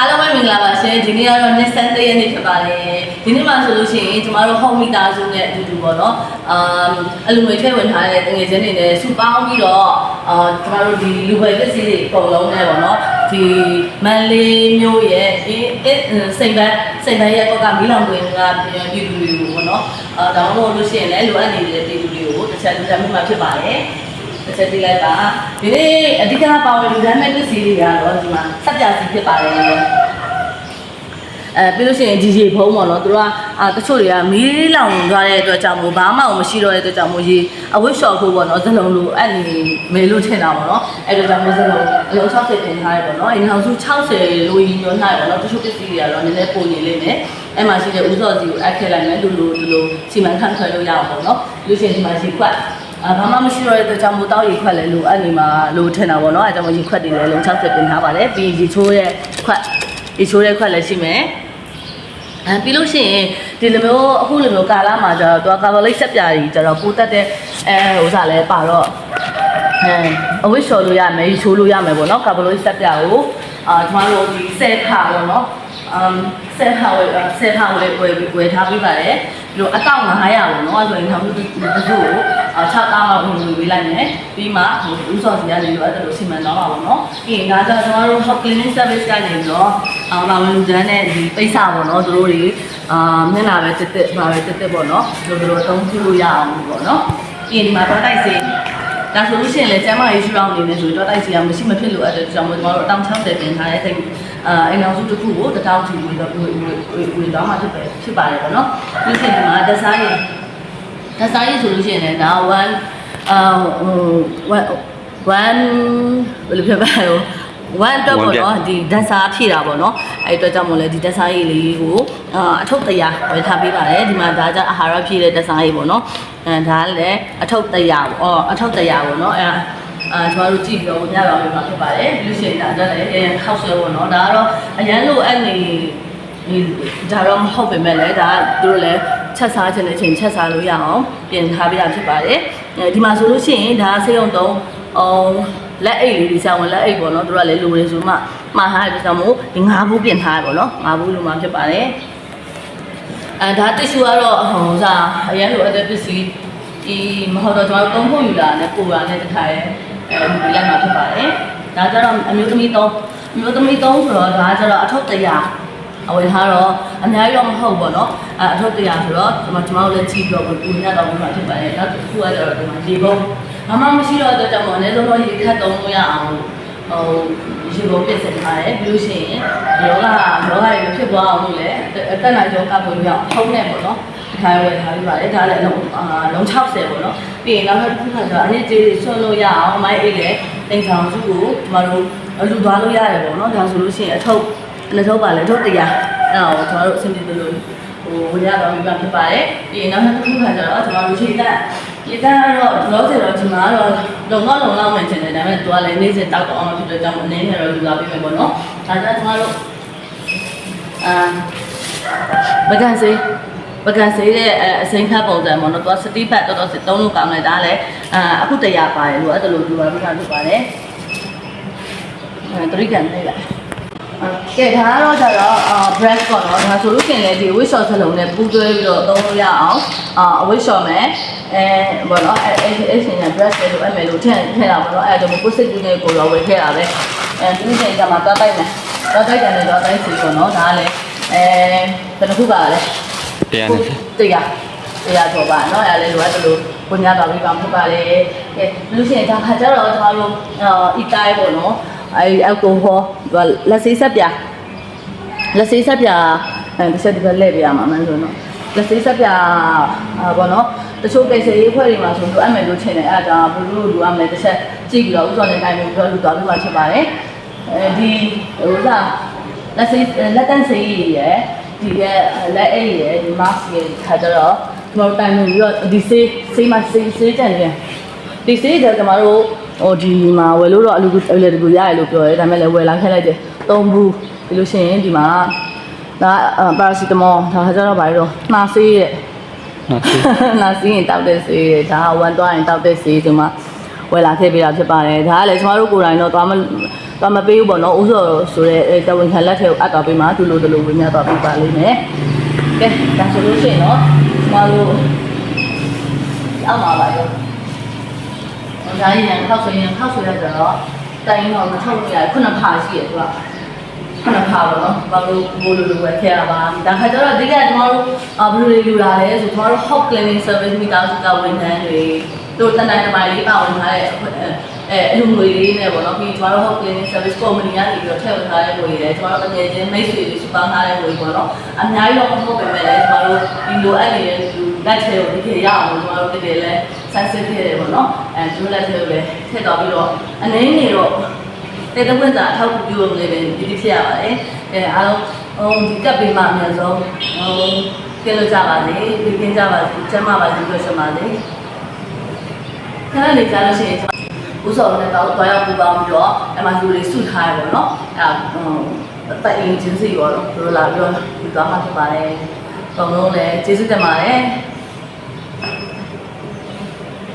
အားလုံးပဲမင်္ဂလာပါရှင်ဒီနေ့ကတော့နှစ်ဆန်းတရက်နေ့ဖြစ်ပါတယ်ဒီနေ့မှာဆိုလို့ရှိရင်ကျမတို့ home meter စုနဲ့အတူတူပေါ့နော်အာအလူငွေထည့်ဝင်ထားတဲ့ငွေချင်းတွေနဲ့စုပေါင်းပြီးတော့အာကျမတို့ဒီလူပဲပစ္စည်းတွေအကုန်လုံးနဲ့ပေါ့နော်ဒီမန်လေးမျိုးရဲ့ဒီစိတ်ဘက်စိတ်ဘက်ရဲ့ကောက်ကမီးလောင်တွင်ကပြည်သူတွေကိုပေါ့နော်အာဒါမှမဟုတ်လို့ရှိရင်လည်းလိုအပ်နေတဲ့ပြည်သူတွေကိုတစ်ချက်တစ်ချက်မှဖြစ်ပါတယ် တစ်ချက်သိလိုက်ပါဒီနေ့အဓိကပါဝင်လူဒန်းမဲ့ပစ္စည်းတွေကတော့ဒီမှာစက်ပြစီဖြစ်ပါတယ်အဲပြီးလို့ရှိရင်ဒီရေဖုံးပေါ့နော်သူတို့ကအာတချို့တွေကမီးလောင်သွားတဲ့အတွက်ကြောင့်မို့ဘာမှမရှိတော့တဲ့အတွက်ကြောင့်မို့ရေအဝတ်လျှော်ဖို့ပေါ့နော်ဇလုံးလိုအဲ့ဒီမေလို့ထင်တာပေါ့နော်အဲ့ဒါကြောင့်မို့ဇလုံးအလုံး60ပြင်ထားရပေါ့နော်အင်ဟောင်စု60လိုရည်ညွှန်းထားရပေါ့နော်တချို့ပစ္စည်းတွေကတော့နည်းနည်းပုံနေလေးနဲ့အဲ့မှာရှိတဲ့ဥစော်စီကိုအပ်ခဲ့လိုက်မယ်လူလူလူလူစီမံခန့်ခွဲလို့ရအောင်ပေါ့နော်လူရှင်ဒီမှာရှိခွက် အာဘာမှမရှိတော့တဲ့အတွက်ကြောင့်မို့တောက်ရေခွက်လည်းလိုအပ်နေမှာလို့ထင်တာပေါ့နော်အဲကြောင့်မို့ရေခွက်တွေလည်းလုံး60ပြင်ထားပါတယ်ပြီးရေချိုးရဲ့ခွက်ရေချိုးရဲ့ခွက်လည်းရှိမယ်အဲပြီးလို့ရှိရင်ဒီလိုမျိုးအခုလိုမျိုးကာလာမှာကျတော့သူကကာဗလိတ်ဆက်ပြာကြီးကျတော့ပူတက်တဲ့အဲဟိုစားလဲပါတော့ အဲအဝိရှော်လို့ရမယ်ရေချိုးလို့ရမယ်ပေါ့နော်ကာဗလိတ်ဆက်ပြာကိုအာကျွန်တော်တို့ဒီဆဲခါပေါ့နော်အမ်ဆဲခါဝယ်ဆဲခါဝယ်ဝယ်ဝယ်ထားပြီးပါတယ်ဒီလိုအကောင့်900ပေါ့နော်အဲဆိုရင်နောက်တစ်ခုကိုအာ6တောင်းလောက်ဝင်ဝေးလိုက်မယ်ပြီးမှဟိုဥစော်စီကနေလိုအဲ့ဒါလိုစီမံတော့ပါပေါ့နော်ပြီးရင်ဒါကြတော့ကျွန်တော်တို့ hot cleaning service ကနေပြီးတော့အာဘာဝင်လူတန်းနဲ့ဒီပိတ်စပေါ့နော်သူတို့တွေအာမျက်နှာပဲတက်တက်ပါပဲတက်တက်ပေါ့နော်သူတို့တို့အသုံးပြုလို့ရအောင်ပေါ့နော်ပြီးရင်ဒီမှာတော့တိုက်စေ ဒါဆိုလို့ရှိရင်လည်းကျမ်းမာရေးရှုထောင့်အနေနဲ့ဆိုတော့တိုက်စီကမရှိမဖြစ်လို့အဲ့ဒါကြောင့်မို့ကျွန်တော်တို့အတောင်60တင်ထားတဲ့စိတ်အာအိမ်အောင်စုတစ်ခုကိုတစ်တောင်းချီပြီးတော့ဝေဝေဝေတော့မှဖြစ်ပဲဖြစ်ပါတယ်ပေါ့နော်ဒီချိန်ဒီမှာဒဇိုင်းဒဇိုင်းဆိုလို့ရှိရင်လည်းဒါ1အာဟို1 1ဘယ်လိုပြောပါလဲ ဝမ်တော့ပေါ့နော်ဒီဒက်ဆာဖြည့်တာပေါ့နော်အဲ့အတွက်ကြောင့်မို့လဲဒီဒက်ဆာရည်လေးကိုအာအထုပ်တရားဝယ်ထားပေးပါတယ်ဒီမှာဒါကြအာဟာရဖြည့်တဲ့ဒက်ဆာရည်ပေါ့နော်အဲဒါလည်းအထုပ်တရားပေါ့အော်အထုပ်တရားပေါ့နော်အဲအာကျွန်တော်တို့ကြည့်ပြီးတော့ညတော်ပြမှာဖြစ်ပါတယ်လူရှင်ဒါကြလည်းအဲခောက်ဆွဲပေါ့နော်ဒါကတော့အရန်လိုအဲ့နေဒီဒါတော့မဟုတ်ပေမဲ့လည်းဒါကသူတို့လည်းချက်စားခြင်းတဲ့အချိန်ချက်စားလို့ရအောင်ပြင်ထားပေးတာဖြစ်ပါတယ်အဲဒီမှာဆိုလို့ရှိရင်ဒါဆေးရုံတုံးအောင် လက်အိတ်လေးဒီဆောင်လက်အိတ်ပေါ့နော်သူတို့ကလည်းလိုတယ်ဆိုမှမှားထားတဲ့ကြောင့်မို့ဒီငါးဘူးပြင်ထားရပေါ့နော်ငါးဘူးလိုမှဖြစ်ပါတယ်အဲဒါတ िश ူကတော့ဟိုစားအရင်လိုအပ်တဲ့ပစ္စည်းဒီမဟုတ်တော့ကျွန်တော်တို့သုံးဖို့ယူလာနဲ့ပို့လာနဲ့တခါရဲအဲဒီလိုက်မှာဖြစ်ပါတယ်ဒါကြတော့အမျိုးသမီးသုံးအမျိုးသမီးသုံးဆိုတော့ဒါကြတော့အထုပ်တရာအဝယ်ထားတော့အများကြီးတော့မဟုတ်ပေါ့နော်အဲအထုပ်တရာဆိုတော့ကျွန်တော်ကျွန်တော်တို့လည်းကြည့်ပြီးတော့ပူညတ်တော့ဘုရားဖြစ်ပါတယ်နောက်တစ်ခုကတော့ဒီမှာရေပုံး မမမရှိတော့တဲ့ကြောင့်မို့အနည်းဆုံးတော့ရေခတ်သုံးလို့ရအောင်ဟိုရေပုံးပြည့်စင်ထားတယ်ပြီးလို့ရှိရင်ယောဂယောဂတွေမဖြစ်သွားအောင်လို့လည်းအတက်နိုင်ဆုံးကပ်ဖို့ရအောင်ထုံးနေပေါ့နော်ထားဝယ်ထားပြီးပါတယ်ဒါလည်းအလုံးအာလုံး60ပေါ့နော်ပြီးရင်နောက်တစ်ခုကဆိုအနည်းကြီးဆွလို့ရအောင်မိုင်းအိတ်လည်းတင်ဆောင်စုကိုကျမတို့လူသွားလို့ရတယ်ပေါ့နော်ဒါဆိုလို့ရှိရင်အထုပ်လက်ထုပ်ပါလေထုပ်တရားအဲ့ဒါကိုကျမတို့အဆင်ပြေသလိုဟိုဝင်ရတော့ပြီးမှဖြစ်ပါတယ်ပြီးရင်နောက်တစ်ခုကကျတော့ကျမတို့ချိန်တက် ဒီတက်ကတော့လောဆယ်တော့ဒီမှာတော့လုံတော့လုံလောက်မှချင်တယ်ဒါပေမဲ့သူကလည်းနေ့စဉ်တောက်တော့အောင်ဖြစ်တဲ့ကြောင့်အနေနဲ့တော့လူလာပြီးမယ်ပေါ့နော်ဒါကြောင့်ကျမတို့အာပကံစေးပကံစေးတဲ့အစိမ်းဖတ်ပုံစံပေါ့နော်သူကစတိဖတ်တော်တော်စစ်သုံးလို့ကောင်းတယ်ဒါလည်းအာအခုတရားပါတယ်လို့အဲ့ဒါလိုလူလာပြီးမှဖြစ်ပါတယ်အဲတရိကန်လေးလို ကဲဒါကတော့ကြတော့ bread ပေါ့နော်ဒါဆိုလို့ရှင်လည်းဒီ weight short စလုံးနဲ့ပူးတွဲပြီးတော့သုံးလို့ရအောင်အ weight short မယ်အဲဘောနော်အဲအဲအရှင်က bread လေးလိုအဲ့မယ်လို့ထည့်ထည့်တာပေါ့နော်အဲဒါကြောင့်ကိုစစ်ကြီးနဲ့ကိုတော့ဝယ်ခဲ့တာပဲအဲဒီနေ့ကမှတော့တိုက်မယ်တော့တိုက်တယ်တော့တိုက်စီပေါ့နော်ဒါကလည်းအဲဘယ်နှခုပါလဲတရားနဲ့တရားတရားတော့ပါနော်အဲလည်းလိုအပ်တယ်လို့ကိုညာတော်ပြီးပါဖြစ်ပါလေကဲလို့ရှင်ဒါခါကျတော့ကျွန်တော်တို့အီတိုင်းပေါ့နော် အဲ့အယ်ကိုဟောလက်စေးဆက်ပြလက်စေးဆက်ပြအဲတစ်ချက်တစ်ချက်လဲပြရမှာမှန်းဆိုတော့လက်စေးဆက်ပြအာပေါ့နော်တချို့ကိစ္စရေးဖွဲ့တွေမှာဆိုလို့အမယ်လို့ထင်တယ်အဲ့ဒါဘလူးလူအမယ်တစ်ချက်ကြည့်ပြီးတော့ဥစ္စာနဲ့တိုင်းပြီးတော့လူတော်ပြီးမှဖြစ်ပါတယ်အဲဒီဟိုစားလက်စေးလက်တန်းစေးရယ်ဒီရဲ့လက်အိတ်ရယ်ဒီ mask ရယ်ခါကြတော့ကျွန်တော်တိုင်လို့ပြီးတော့ဒီစေးစေးမှာစေးစေးကြံတယ်ဒီစေးကြကျွန်တော်တို့ ဟိုဒီမှာဝယ်လို့တော့အလူကူအလေတကူရတယ်လို့ပြောတယ်ဒါပေမဲ့လည်းဝယ်လာခဲ့လိုက်တယ်သုံးဘူးပြီးလို့ရှိရင်ဒီမှာဒါပါရာစီတမောဒါခါကြတော့ဗါရတော့နှာစေးရဲ့ဟုတ်ကဲ့နာစီရင်တောက်တဲ့ဆေးတွေဒါကဝမ်းသွားရင်တောက်တဲ့ဆေးဒီမှာဝဝယ်လာခဲ့ပေးတာဖြစ်ပါတယ်ဒါကလည်းကျွန်တော်တို့ကိုယ်တိုင်တော့သွားမသွားမပေးဘူးပေါ့နော်ဥစောဆိုတဲ့တဝန်ခံလက်ထဲကိုအပ်သွားပေးမှာသူလိုတလိုဝင်မြတ်သွားပေးပါလိမ့်မယ်ကဲဒါဆိုလို့ရှိရင်တော့ကျွန်တော်တို့အောက်ပါပါတော့ ဒါရရင်ခောက်ဆိုရင်ခောက်ဆိုရကြတော့တိုင်းတော့မထုတ်လို့ရတယ်ခုနဖာရှိရသူကခုနခါပါတော့ဘာလို့ဘိုးလိုလိုပဲခဲ့ရပါဒါခါကျတော့ဒီကကျွန်တော်တို့အဘလူတွေလူလာလဲဆိုကျွန်တော်တို့ hot cleaning service မိသားစုကဝန်ထမ်းတွေတို့တန်တိုင်းတစ်ပိုင်းလေးပါဝင်ထားတဲ့ အဲအလူငွေလေးနဲ့ပေါ့နော်ပြီးကျွန်တော်တို့ hot cleaning service company ကနေပြီးတော့ထည့်ဝင်ထားတဲ့ငွေတွေကျွန်တော်တို့တကယ်ချင်းမိတ်ဆွေတွေစုပေါင်းထားတဲ့ငွေပေါ့နော်အများကြီးတော့မဟုတ်ပေမဲ့လည်းကျွန်တော်တို့ဒီလိုအပ်နေတဲ့လူလက်ထဲကိုဒီခေတ်ရအောင်ကျွန်တော်တို့တကယ်လဲဆက်စစ်ခဲ့တယ်ပေါ့နော်အဲသူတို့လက်ထဲကိုလည်းထည့်တော့ပြီးတော့အနေနေတော့တဲ့တဝက်သာအထောက်အကူပြုလို့လည်းပဲဒီဒီဖြစ်ရပါတယ်။အဲအားလုံးဟိုဒီကပ်ပေးမှအများဆုံးဟိုကဲလို့ကြပါစေ။ပြင်းကြပါစေ။ကျမ်းမာပါစေပြောချင်ပါစေ။ခဏနေကြလို့ရှိရင် ဦးစောနဲ့တော့တွားရောက်ပူပေါင်းပြီးတော့အမှလူတွေစုထားရပါတော့။အဲဟိုတိုင်အင်ဂျင်စီရောတော့တို့လာပြီးတော့ဒီသွားမှဖြစ်ပါတယ်။ဘုံလုံးလည်းကျေးဇူးတင်ပါတယ်။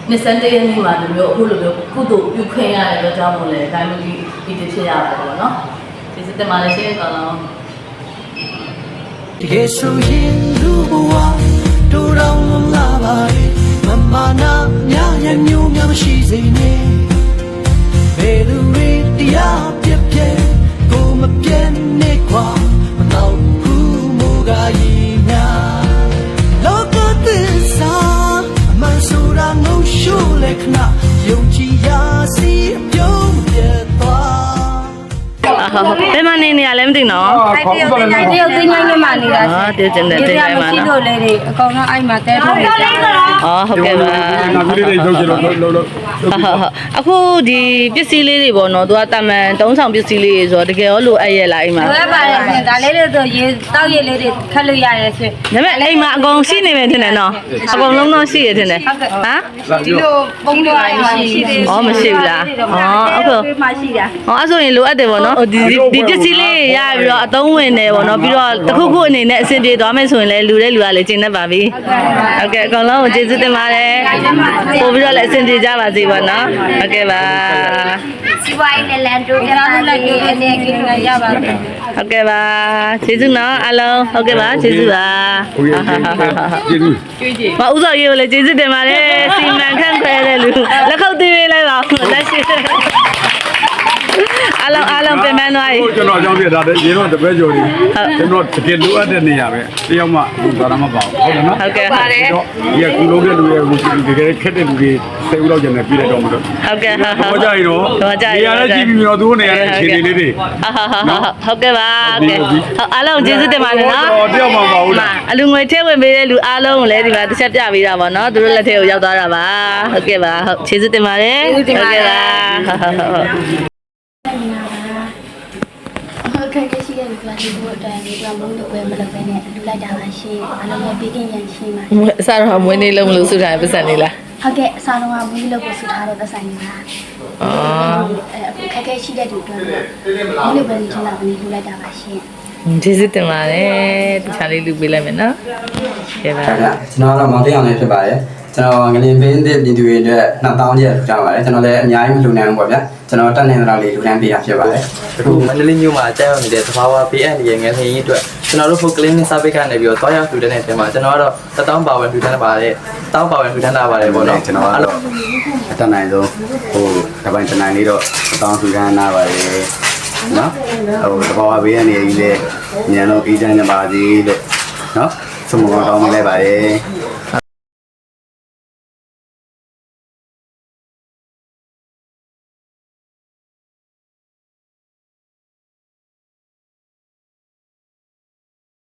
နှစ်စံတည်းနေ့မှာဒီမျိုးအခုလိုမျိုးကုသိုလ်ပြုခွင့်ရတဲ့အတွက်ကြောင့်မို့လဲဒါမျိုးဒီဒီဖြစ်ရပါတယ်ပေါ့နော်ကျေးဇူးတင်ပါတယ်ရှင်ကောင်လုံးတကယ်ဆိုရင်လူဘဝတို့တော်လာပါလေမမနာမြရမျိုးများမရှိစေနဲ့ ဟုတ်ဟုတ်ဘယ်မှာ နေနေရလဲမသိနော်အဲ့တယောက်တင်တိုင်းတယောက်တင်တိုင်းနဲ့မှနေတာအာတည်တင်တယ်တင်တိုင်းမှာမရှိနော်လို့လေတွေအကောင်လုံးအဲ့မှာတဲထုတ်နေကြတယ်အော်ဟုတ်ကဲ့ပါနောက်ပြီးလေးလုပ်ချင်လို့လုပ်လုပ်လုပ်ဟုတ်ဟုတ်ဟုတ်အခုဒီပစ္စည်းလေးတွေပေါ့နော်သူကတာမန်တုံးဆောင်ပစ္စည်းလေးတွေဆိုတော့တကယ်ရောလိုအပ်ရဲ့လားအိမ်မှာလွယ်ပါတယ်ရှင်ဒါလေးတွေဆိုရေတောက်ရည်လေးတွေခက်လို့ရတယ်ရှင်ဒါပေမဲ့အိမ်မှာအကုန်ရှိနေမယ်ထင်တယ်နော်အကုန်လုံးတော့ရှိရထင်တယ်ဟမ်ဒီလိုပုံတော့မရှိသေးအော်မရှိဘူးလားအော်အခုမှရှိတာဟောအဲ့ဆိုရင်လိုအပ်တယ်ပေါ့နော်ဒီဒီဒီပစ္စည်းလေးရပြီးတော့အသုံးဝင်တယ်ပေါ့နော်ပြီးတော့တစ်ခုခုအနေနဲ့အဆင်ပြေသွားမယ်ဆိုရင်လည်းလူတဲ့လူကလည်းကျင့်တတ်ပါပြီဟုတ်ကဲ့အကုန်လုံးကိုကျေးဇူးတင်ပါတယ်ပို့ပြီးတော့လည်းအဆင်ပြေကြပါစေပေါ့နော်ဟုတ်ကဲ့ပါစီဝိုင်းနဲ့လန်တိုးကြတာလည်းဒီအနေကင်းရပါမယ်ဟုတ်ကဲ့ပါကျေးဇူးနော်အားလုံးဟုတ်ကဲ့ပါကျေးဇူးပါကိုရကျေးဇူးမဥစ္စာရေးကိုလည်းကျေးဇူးတင်ပါတယ်စီမံခန့်ခွဲတဲ့လူလက်ခုပ်သေးပေးလိုက်ပါလက်ရှိ အားလုံးအားလုံးပြင်ပန်းသွားပြီဟိုကျွန်တော်အကြောင်းပြတာတဲ့ရေတော့တပည့်ကျော်ကြီးကျွန်တော်တကယ်လိုအပ်တဲ့နေရာပဲတယောက်မှဘူးသွားတာမပေါ့ဟုတ်တယ်နော်ဟုတ်ကဲ့ဟုတ်ကဲ့တော့ဒီကူလုံးတဲ့လူတွေဟိုတကယ်ခက်တဲ့လူတွေစိတ်ဦးတော့ကျန်တယ်ပြည့်တဲ့တော့မလို့ဟုတ်ကဲ့ဟုတ်ဟောကြရတော့ဟောကြရနေရာလည်းကြည့်ပြီးတော့သူတို့နေရာလည်းအခြေအနေလေးတွေဟုတ်ဟုတ်ဟုတ်ဟုတ်ကဲ့ပါဟုတ်ကဲ့ဟုတ်အားလုံးကျေးဇူးတင်ပါတယ်နော်တော့တယောက်မှမပါဘူးလားအလူငွေထည့်ဝင်ပေးတဲ့လူအားလုံးကိုလည်းဒီမှာတစ်ချက်ပြပေးတာပါနော်သူတို့လက်ထဲကိုရောက်သွားတာပါဟုတ်ကဲ့ပါဟုတ်ကျေးဇူးတင်ပါတယ်ဟုတ်ကဲ့ပါဟုတ်ဟုတ်ဟုတ်ဟုတ်ကဲ့ ကြရှိတဲ့လူကဒီဘုတ်တိုင်ဒီကမုန်းတော့ပဲမလုပ်ဘဲနဲ့လူလိုက်တာပါရှင်အားလုံးပဲပြီးကင်းရန်ရှင်းပါအစားတော့မွေးနေ့လုံးမလို့စုထားတဲ့ပတ်စံလေးလားဟုတ်ကဲ့အစားတော့မူးလို့ပို့ဆထားတဲ့ပတ်ဆိုင်ကအော်အဲခက်ခဲရှိတဲ့လူတွေတော့ဒီလိုပဲနေချင်တာပဲလူလိုက်တာပါရှင်ကျေးဇူးတင်ပါတယ်တခြားလေးလူပေးလိုက်မယ်နော်ကဲပါခင်ဗျကျွန်တော်ကတော့မောင်တင်အောင်လေးဖြစ်ပါတယ် ကျွန်တော်ငလင်ပင်းတဲ့ပြည်သူတွေအတွက်2000ကျပ်ထူထားပါတယ်ကျွန်တော်လည်းအများကြီးမလူနိုင်ဘူးပေါ့ဗျာကျွန်တော်တက်နေတဲ့လောက်လေးလူနိုင်ပေးတာဖြစ်ပါတယ်အခုမန္တလေးမြို့မှာကြာရောက်နေတဲ့သဘာဝ PN ရဲ့ငယ်စဉ်ကြီးအတွက်ကျွန်တော်တို့ full clinic service ကနေပြီးတော့တွားရောက်လူတဲ့တဲ့မှာကျွန်တော်ကတော့1000ပါဝင်လူတန်းပါတယ်1000ပါဝင်လူတန်းတာပါတယ်ပေါ့နော်ကျွန်တော်ကတော့အတက်နိုင်ဆုံးဟိုတပိုင်းတနိုင်လေးတော့2000ထူထားနာပါတယ်နော်ဟိုတဘာဝဘေးကနေကြီးလေညံတော့အေးချမ်းနေပါစေလို့နော်ဆုမကောင်းတောင်းပေးလိုက်ပါတယ်